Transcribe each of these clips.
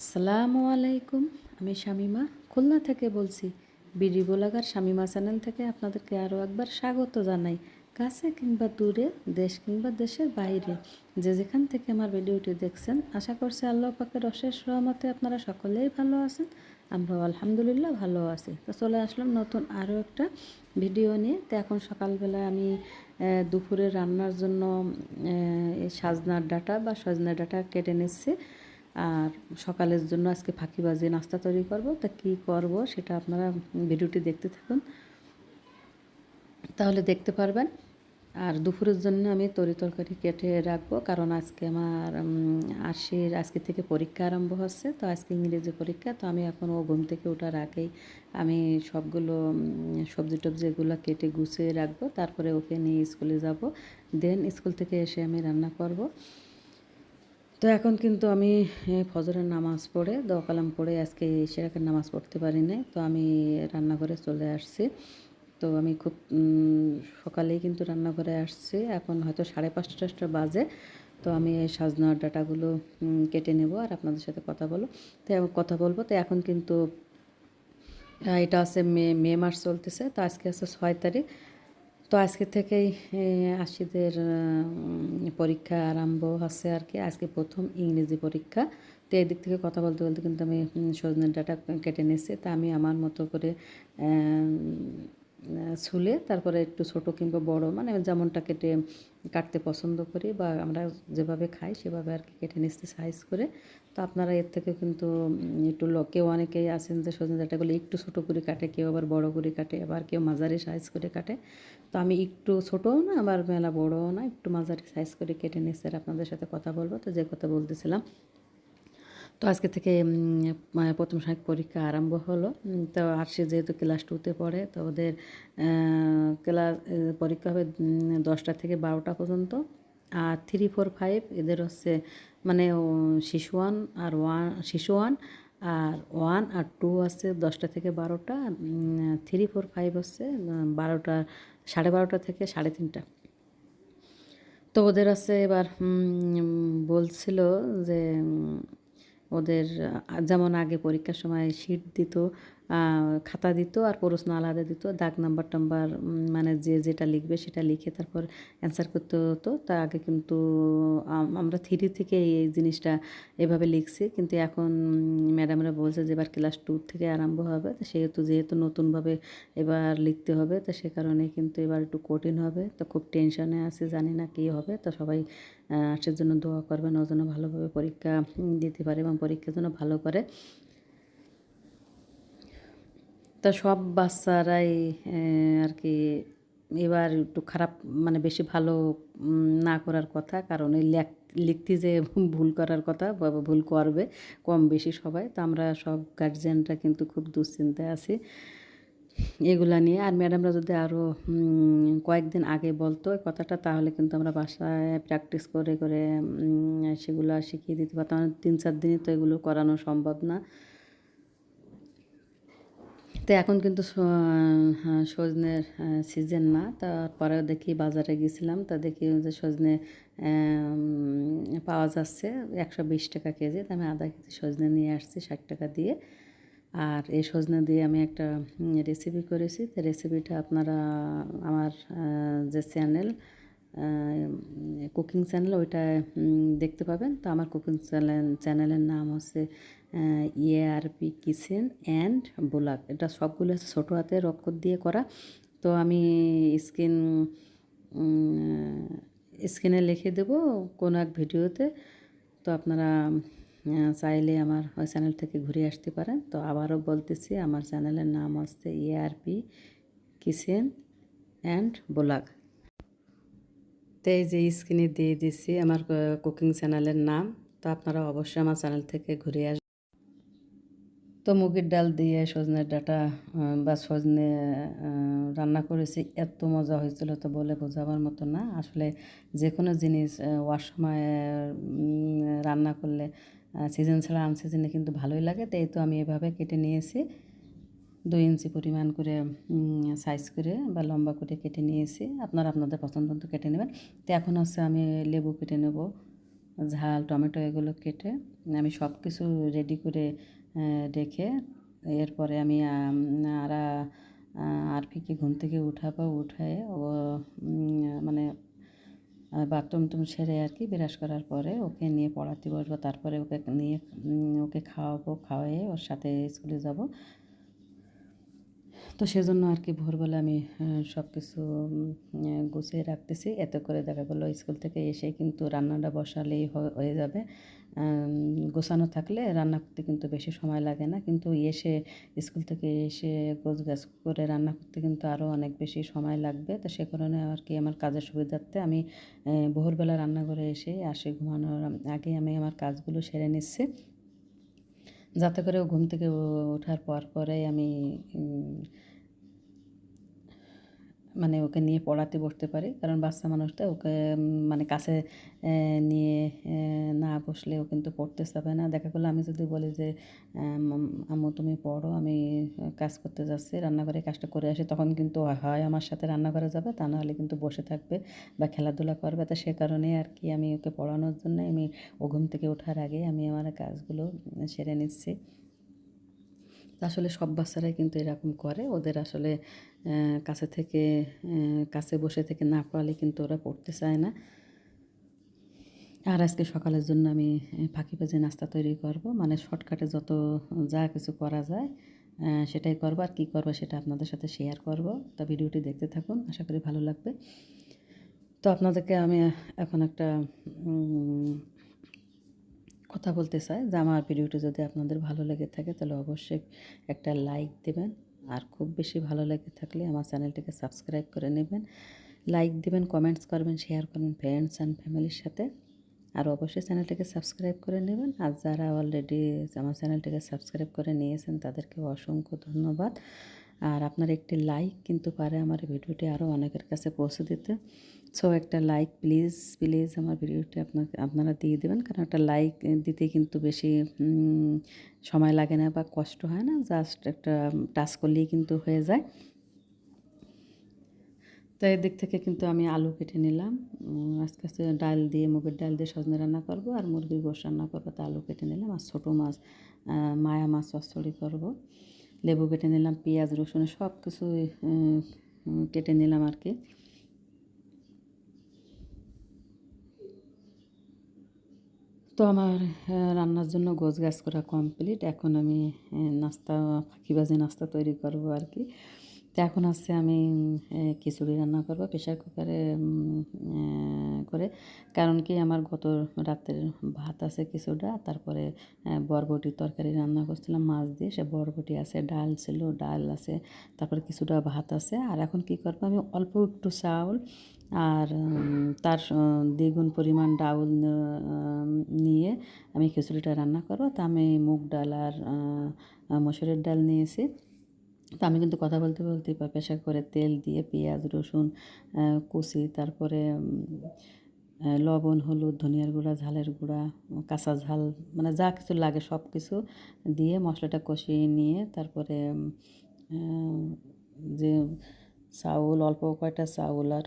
আসসালামু আলাইকুম, আমি শামিমা। খুলনা থেকে বলছি, বিডি বোলাগার শামিমা চ্যানেল থেকে আপনাদেরকে আরও একবার স্বাগত জানাই। কাছে কিংবা দূরে, দেশ কিংবা দেশের বাইরে, যে যেখান থেকে আমার ভিডিওটি দেখছেন, আশা করছি আল্লাহ পাকের অশেষ রহমতে আপনারা সকলেই ভালো আছেন, আমরাও আলহামদুলিল্লাহ ভালো আছি। তো চলে আসলাম নতুন আরও একটা ভিডিও নিয়ে। তো এখন সকালবেলা আমি দুপুরে রান্নার জন্য সাজনার ডাটা বা সজনার ডাটা কেটে নিচ্ছি। আর সকালের জন্য আজকে ফাঁকিবাজি নাস্তা তৈরি করব। তা কী করব সেটা আপনারা ভিডিওটি দেখতে থাকুন। তাহলে দেখতে পারবেন। আর দুপুরের জন্য আমি তরি তরকারি কেটে রাখব, কারণ আজকে আমার আশির আজকে থেকে পরীক্ষা আরম্ভ হচ্ছে, তো আজকে ইংরেজি পরীক্ষা, তো আমি এখন ও ঘুম থেকে ওঠার আগেই আমি সবগুলো সবজি টবজি এগুলো কেটে গুছিয়ে রাখব, তারপরে ওকে নিয়ে স্কুলে যাব। দেন স্কুল থেকে এসে আমি রান্না করব। তো এখন কিন্তু আমি ফজরের নামাজ পড়ে, দোয়া কালাম পড়ে আজকে সেরাকের নামাজ পড়তে পারি নাই। তো আমি রান্নাঘরে চলে আসছি। তো আমি খুব সকালেই কিন্তু রান্নাঘরে আসছি। এখন হয়তো সাড়ে পাঁচটা টাচটা বাজে। তো আমি সাজনার ডাটাগুলো কেটে নেব আর আপনাদের সাথে কথা বলো তো কথা বলব। তো এখন কিন্তু এটা আছে মে মে মাস চলতেছে। তো আজকে আছে ছয় তারিখ। তো আজকে থেকেই আশিদের পরীক্ষা আরম্ভ হচ্ছে আর কি। আজকে প্রথম ইংরেজি পরীক্ষা। তো এই দিক থেকে কথা বলতে বলতে কিন্তু আমি সজনের ডাটা কেটে নিয়েছি। তা আমি আমার মতো করে ছুলে তারপরে একটু ছোট কিংবা বড় মানে যেমনটা কেটে কাটতে পছন্দ করি বা আমরা যেভাবে খাই সেভাবে আর কি কেটে নিচ্ছি সাইজ করে। তো আপনারা এর থেকে কিন্তু একটু কেউ অনেকেই আছেন যে সজনে ডাঁটাগুলো একটু ছোট করে কাটে, কেউ আবার বড় করে কাটে, আবার কেউ মাঝারি সাইজ করে কাটে। তো আমি একটু ছোটও না, আবার মেলা বড়ও না, একটু মাঝারি সাইজ করে কেটে নিচ্ছি আর আপনাদের সাথে কথা বলব। তো যে কথা বলতেছিলাম তো আজকে থেকে প্রথম সাহেব পরীক্ষা আরম্ভ হলো। তো আর সে যেহেতু ক্লাস টুতে পড়ে, তো ওদের ক্লাস পরীক্ষা হবে দশটা থেকে বারোটা পর্যন্ত। আর থ্রি ফোর ফাইভ এদের হচ্ছে মানে শিশু ওয়ান আর ওয়ান শিশু ওয়ান আর ওয়ান আর টু আছে দশটা থেকে বারোটা। থ্রি ফোর ফাইভ হচ্ছে বারোটা, সাড়ে বারোটা থেকে সাড়ে তিনটা। তো ওদের আছে এবার বলছিল যে ওদের যেমন আগে পরীক্ষার সময় শিট দিত খাতা দিত আর প্রশ্ন আলাদা দিত দাগ নাম্বার টাম্বার মানে যে যেটা লিখবে সেটা লিখে তারপর অ্যান্সার করতে হতো। তা আগে কিন্তু আমরা থ্রি থেকে এই জিনিসটা এভাবে লিখছি। কিন্তু এখন ম্যাডামরা বলছে যে এবার ক্লাস টু থেকে আরম্ভ হবে। তো সেহেতু যেহেতু নতুনভাবে এবার লিখতে হবে তো সে কারণে কিন্তু এবার একটু কঠিন হবে। তো খুব টেনশনে আছে জানি না কী হবে। তো সবাই আহ, আসার জন্য দোয়া করবেন ও যেন ভালোভাবে পরীক্ষা দিতে পারে এবং পরীক্ষা যেন ভালো করে। তা সব বাচ্চারাই আর কি এবার একটু খারাপ মানে বেশি ভালো না করার কথা। কারণ লেখ, লিখতে যে ভুল করার কথা ভুল করবে কম বেশি সবাই। তো আমরা সব গার্জিয়ানরা কিন্তু খুব দুশ্চিন্তায় আছি এগুলা নিয়ে। আর ম্যাডামরা যদি আরও কয়েকদিন আগে বলতো কথাটা, তাহলে কিন্তু আমরা বাসায় প্র্যাকটিস করে করে সেগুলো শিখিয়ে দিতে পারতাম। তিন চার দিনই তো এগুলো করানো সম্ভব না। তো এখন কিন্তু হ্যাঁ, সজনের সিজন না। তারপরে দেখি বাজারে গেছিলাম। তা দেখি যে সজনে পাওয়া যাচ্ছে একশো বিশ টাকা কেজি। তো আমি আধা কেজি সজনে নিয়ে আসছি ষাট টাকা দিয়ে। আর এই সজনে দিয়ে আমি একটা রেসিপি করেছি। তো রেসিপিটা আপনারা আমার যে চ্যানেল কুকিং চ্যানেল, ওইটা দেখতে পাবেন। তো আমার কুকিং চ্যানেল, চ্যানেলের নাম হচ্ছে ইএআরপি কিচেন অ্যান্ড ব্লগ এটা সবগুলো হচ্ছে ছোটো হাতে অক্ষর দিয়ে করা। তো আমি স্ক্রিন স্ক্রিনে লিখে দেবো কোনো এক ভিডিওতে। তো আপনারা চাইলে আমার ওই চ্যানেল থেকে ঘুরে আসতে পারেন। তো আবারও বলতেছি, আমার চ্যানেলের নাম হচ্ছে ইএআরপি কিচেন অ্যান্ড ব্লগ তো এই যে স্ক্রিনে দিয়ে দিচ্ছি আমার কুকিং চ্যানেলের নাম, তো আপনারা অবশ্যই আমার চ্যানেল থেকে ঘুরে আসবেন তো মুগের ডাল দিয়ে সজনের ডাটা বা সজনে রান্না করেছি, এত মজা হয়েছিল তো বলে বোঝাবার মতো না। আসলে যে কোনো জিনিস ওয়ার সময় রান্না করলে সিজন ছাড়া আনসিজনে কিন্তু ভালোই লাগে তাই তো আমি এভাবে কেটে নিয়েছি। দুই ইঞ্চি পরিমাণ করে সাইজ করে বা লম্বা করে কেটে নিয়েছি। আপনারা আপনাদের পছন্দ মতো কেটে নেবেন। তো এখন হচ্ছে আমি লেবু কেটে নেব, ঝাল, টমেটো এগুলো কেটে আমি সব কিছু রেডি করে রেখে এরপরে আমি আর আরফিকে ঘুম থেকে উঠাবো, উঠায়ে ও মানে বাথরুম টুম সেরে আর কি বিরাজ করার পরে ওকে নিয়ে পড়াতে বসবো। তারপরে ওকে নিয়ে ওকে খাওয়াবো, খাওয়ায়ে ওর সাথে স্কুলে যাব। তো সেজন্য আর কি ভোরবেলা আমি সব কিছু গুছিয়ে রাখতেছি। এত করে দেখা গেলো স্কুল থেকে এসে কিন্তু রান্নাটা বসালেই হয়ে যাবে। গোছানো থাকলে রান্না করতে কিন্তু বেশি সময় লাগে না। কিন্তু এসে স্কুল থেকে এসে গোছ গাছ করে রান্না করতে কিন্তু আরও অনেক বেশি সময় লাগবে। তো সে কারণে আর কি আমার কাজের সুবিধার্থে আমি ভোরবেলা রান্না করে এসে আসে ঘুমানোর আগে আমি আমার কাজগুলো সেরে নিচ্ছি। যাতে করে ও ঘুম থেকে ওঠার পর পরে আমি মানে ওকে নিয়ে পড়াতে বসতে পারি। কারণ বাচ্চা মানুষটা ওকে মানে কাছে নিয়ে না বসলে ও কিন্তু পড়তে চাবে না। দেখা গেলো আমি যদি বলি যে আম, আম্মু তুমি পড়ো আমি কাজ করতে যাচ্ছি রান্নাঘরে কাজটা করে আসি। তখন কিন্তু হয় আমার সাথে রান্নাঘরে যাবে তা নাহলে কিন্তু বসে থাকবে বা খেলাধুলা করবে। তো সে কারণে আর কি আমি ওকে পড়ানোর জন্য আমি ও ঘুম থেকে ওঠার আগে আমি আমার কাজগুলো সেরে নিচ্ছি। আসলে সব বাচ্চারাই কিন্তু এরকম করে। ওদের আসলে কাছে থেকে কাছে বসে থেকে না পড়ালে কিন্তু ওরা পড়তে চায় না। আর আজকে সকালের জন্য আমি ফাঁকি বাজে নাস্তা তৈরি করব। মানে শর্টকাটে যত যা কিছু করা যায় সেটাই করব। আর কী করব সেটা আপনাদের সাথে শেয়ার করব। তা ভিডিওটি দেখতে থাকুন, আশা করি ভালো লাগবে। তো আপনাদেরকে আমি এখন একটা কথা বলতে চাই যে আমার ভিডিওটি যদি আপনাদের ভালো লেগে থাকে তাহলে অবশ্যই একটা লাইক দেবেন। আর খুব বেশি ভালো লেগে থাকলে আমার চ্যানেলটিকে সাবস্ক্রাইব করে নেবেন। লাইক দেবেন, কমেন্টস করবেন, শেয়ার করবেন ফ্রেন্ডস অ্যান্ড ফ্যামিলির সাথে। আর অবশ্যই চ্যানেলটিকে সাবস্ক্রাইব করে নেবেন। আর যারা অলরেডি আমার চ্যানেলটিকে সাবস্ক্রাইব করে নিয়েছেন তাদেরকে অসংখ্য ধন্যবাদ। আর আপনার একটি লাইক কিন্তু পারে আমার ভিডিওটি আরও অনেকের কাছে পৌঁছে দিতে। সো একটা লাইক প্লিজ প্লিজ আমার ভিডিওটি আপনাকে, আপনারা দিয়ে দেবেন। কারণ একটা লাইক দিতে কিন্তু বেশি সময় লাগে না বা কষ্ট হয় না জাস্ট একটা টাচ করলেই কিন্তু হয়ে যায়। তো এদিক থেকে কিন্তু আমি আলু কেটে নিলাম। আস্তে আজকে ডাল দিয়ে, মুগের ডাল দিয়ে সজনে রান্না করব আর মুরগির গোশ রান্না করব। তো আলু কেটে নিলাম আর ছোটো মাছ মায়া মাছ চচ্চড়ি করব। লেবু কেটে নিলাম, পেঁয়াজ, রসুন সব কিছু কেটে নিলাম আর কি। তো আমার রান্নার জন্য গোছ গাছ করা কমপ্লিট এখন আমি নাস্তা নাস্তা, ফাঁকিবাজি নাস্তা তৈরি করব আর কি। তো এখন হচ্ছে আমি খিচুড়ি রান্না করব প্রেশার কুকারে করে। কারণ কি আমার গত রাতের ভাত আছে কিছুটা তারপরে বরবটির তরকারি রান্না করছিলাম, মাছ দিয়ে। সে বরবটি আছে, ডাল ছিল, ডাল আছে, তারপরে কিছুটা ভাত আছে। আর এখন কি করব আমি, অল্প একটু চাউল আর তার দ্বিগুণ পরিমাণ ডাউল নিয়ে আমি খিচুড়িটা রান্না করব। তা আমি মুগ ডাল আর মসুরের ডাল নিয়েছি। তো আমি কিন্তু কথা বলতে বলতে প্রেশার করে তেল দিয়ে পেঁয়াজ, রসুন কুচি তারপরে লবণ, হলুদ, ধনিয়ার গুঁড়া, ঝালের গুঁড়া, কাঁচা ঝাল মানে যা কিছু লাগে সব কিছু দিয়ে মশলাটা কষিয়ে নিয়ে তারপরে যে চাউল, অল্প কয়টা চাউল আর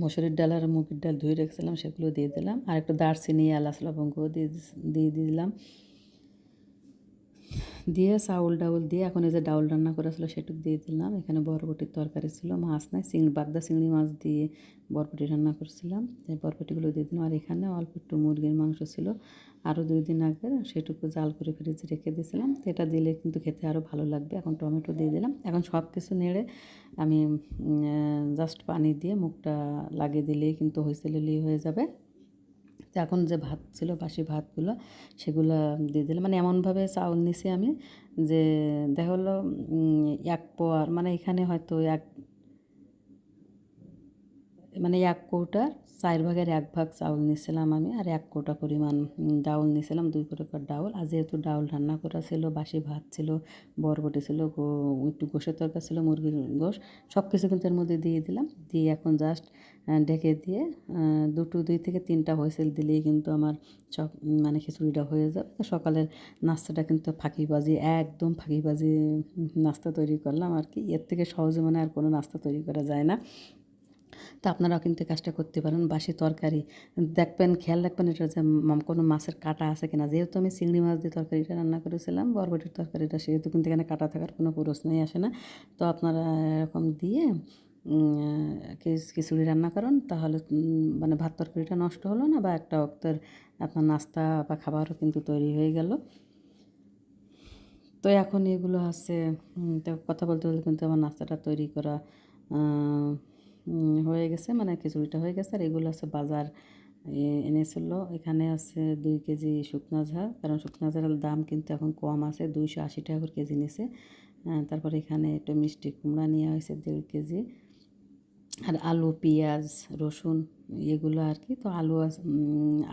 মসুরির ডাল আর মুগির ডাল ধুয়ে রেখেছিলাম সেগুলো দিয়ে দিলাম। আর একটু দারচিনি, এলাচ লবঙ্গ দিয়ে দিয়ে দিলাম। দিয়ে চাউল ডাউল দিয়ে এখন এই যে ডাউল রান্না করেছিল সেটুক দিয়ে দিলাম। এখানে বরবটির তরকারি ছিল, মাছ নাই চিংড়ি বাগদা চিংড়ি মাছ দিয়ে বরবটি রান্না করছিলাম। এই বরবটিগুলো দিয়ে দিলাম। আর এখানে অল্প একটু মুরগির মাংস ছিল। আরও দুই দিন আগে সেটুকু জাল করে ফ্রিজে রেখে দিয়েছিলাম। তো এটা দিলে কিন্তু খেতে আরও ভালো লাগবে। এখন টমেটো দিয়ে দিলাম। এখন সব কিছু নেড়ে আমি জাস্ট পানি দিয়ে মুখটা লাগিয়ে দিলেই কিন্তু হুইসেলেলি হয়ে যাবে। এখন যে ভাত ছিল, বাসি ভাতগুলো, সেগুলো দিয়ে দিলাম। মানে এমনভাবে চাউল নিছি আমি যে, দেখা হলো এক পোয়ার মানে এখানে হয়তো এক মানে এক কৌটার চার ভাগের এক ভাগ চাউল নিয়েছিলাম আমি, আর এক কৌটা পরিমাণ ডাউল নিয়েছিলাম দুই প্রকার ডাউল। আর যেহেতু ডাউল রান্না করা ছিল, বাসি ভাত ছিল, বরবটি ছিল একটু গোশের তরকারি ছিল, মুরগির গোশ সব কিছু কিন্তু এর মধ্যে দিয়ে দিলাম। দিয়ে এখন জাস্ট ঢেকে দিয়ে দুটো, দুই থেকে তিনটা হুইসেল দিলেই কিন্তু আমার সব মানে খিচুড়িটা হয়ে যাবে। তো সকালের নাস্তাটা কিন্তু ফাঁকিবাজি, একদম ফাঁকিবাজি নাস্তা তৈরি করলাম আর কি। এর থেকে সহজে মানে আর কোনো নাস্তা তৈরি করা যায় না। তো আপনারাও কিন্তু কাজটা করতে পারেন, বাসি তরকারি। দেখবেন, খেয়াল রাখবেন এটা যে কোনো মাছের কাটা আছে কিনা। যেহেতু আমি চিংড়ি মাছ দিয়ে তরকারিটা রান্না করেছিলাম, বরবটির তরকারিটা, সেহেতু কিন্তু এখানে কাটা থাকার কোনো প্রশ্নই আসে না। তো আপনারা এরকম দিয়ে খিচুড়ি রান্না করেন, তাহলে মানে ভাত তরকারিটা নষ্ট হলো না বা একটা অক্তের আপনার নাস্তা বা খাবারও কিন্তু তৈরি হয়ে গেল। তো এখন এগুলো আছে তো কথা বলতে বলতে কিন্তু আমার নাস্তাটা তৈরি করা হয়ে গেছে মানে খিচুড়িটা হয়ে গেছে। আর এগুলো আছে বাজার এনেছিল। এখানে আছে দুই কেজি শুকনা ঝাল, কারণ শুকনা ঝালের দাম কিন্তু এখন কম আছে, দুইশো আশি টাকা করে কেজি নিছে। তারপর এখানে একটু মিষ্টি কুমড়া নেওয়া হয়েছে, দেড় কেজি। আর আলু, পেঁয়াজ, রসুন, এগুলো আর কি। তো আলু আজ-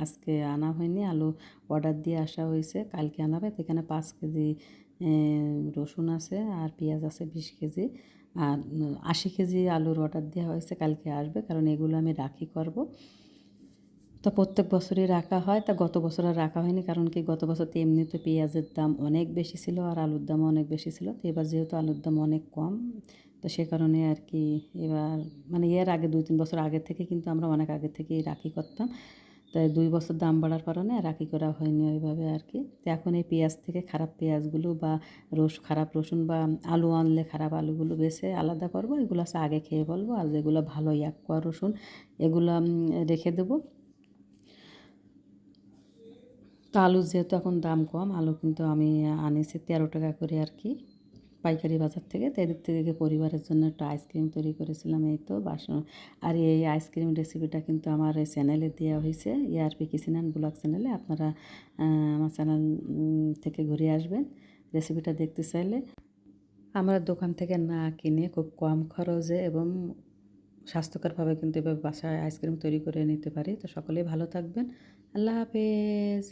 আজকে আনা হয়নি, আলু অর্ডার দিয়ে আসা হয়েছে, কালকে আনা হবে। তো এখানে পাঁচ কেজি রসুন আছে, আর পেঁয়াজ আছে বিশ কেজি। আর আশি কেজি আলুর অর্ডার দেওয়া হয়েছে, কালকে আসবে, কারণ এগুলো আমি রাখি করব। তো প্রত্যেক বছরই রাখা হয়, তা গত বছর আর রাখা হয়নি, কারণ কি গত বছর তো এমনিতে পেঁয়াজের দাম অনেক বেশি ছিল আর আলুর দামও অনেক বেশি ছিল, তো এবার যেহেতু আলুর দাম অনেক কম, তো সে কারণে আর কি এবার মানে এর আগে দুই তিন বছর আগে থেকে কিন্তু আমরা অনেক আগে থেকেই রাখি করতাম। তাই দুই বছর দাম বাড়ার কারণে রাখি করা হয়নি ওইভাবে আর কি। তো এখন এই পেঁয়াজ থেকে খারাপ পেঁয়াজগুলো বা রস, খারাপ রসুন বা আলু আনলে খারাপ আলুগুলো বেছে আলাদা করব, এগুলো আছে আগে খেয়ে বলব। আর যেগুলো ভালো এক কোয়া রসুন, এগুলো রেখে দেবো। তো আলু যেহেতু এখন দাম কম, আলু কিন্তু আমি আনিছি তেরো টাকা করে আর কি। পাইকারি বাজার থেকে তো এদিক থেকে পরিবারের জন্য একটা আইসক্রিম তৈরি করেছিলাম এই তো বাসন। আর এই আইসক্রিম রেসিপিটা কিন্তু আমার এই চ্যানেলে দেওয়া হয়েছে ইয়ারপি অ্যান্ড ব্লগ চ্যানেলে আপনারা আমার চ্যানেল থেকে ঘুরে আসবেন রেসিপিটা দেখতে চাইলে। আমরা দোকান থেকে না কিনে খুব কম খরচে এবং স্বাস্থ্যকরভাবে কিন্তু এভাবে বাসায় আইসক্রিম তৈরি করে নিতে পারি। তো সকলেই ভালো থাকবেন। আল্লাহ হাফেজ।